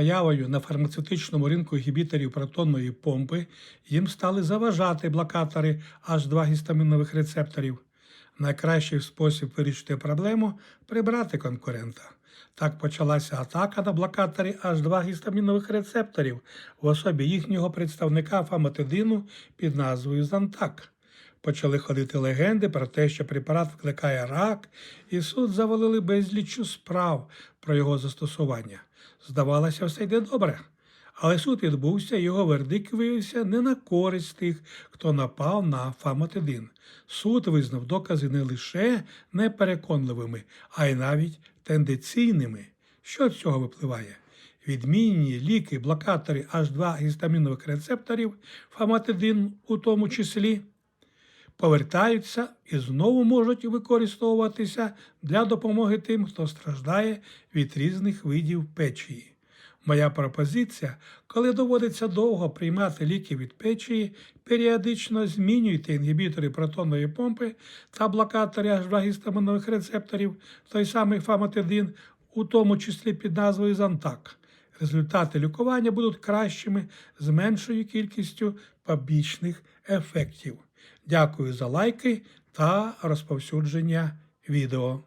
появою на фармацевтичному ринку гібіторів протонної помпи їм стали заважати блокатори H2 гістамінових рецепторів. Найкращий спосіб вирішити проблему прибрати конкурента. Так почалася атака на блокаторі H2 гістамінових рецепторів в особі їхнього представника фамотидину під назвою Зантак. Почали ходити легенди про те, що препарат викликає рак, і суд завалили безліччю справ про його застосування. Здавалося, все йде добре. Але суд відбувся, його вердикт виявився не на користь тих, хто напав на фамотидин. Суд визнав докази не лише непереконливими, а й навіть тенденційними. Що з цього випливає? Відмінні ліки, блокатори H2 гістамінових рецепторів, фамотидин у тому числі, повертаються і знову можуть використовуватися для допомоги тим, хто страждає від різних видів печії. Моя пропозиція, коли доводиться довго приймати ліки від печії, періодично змінюйте інгібітори протонної помпи та блокатори H2 рецепторів, той самий фамотидин, у тому числі під назвою Зантак. Результати лікування будуть кращими з меншою кількістю побічних ефектів. Дякую за лайки та розповсюдження відео.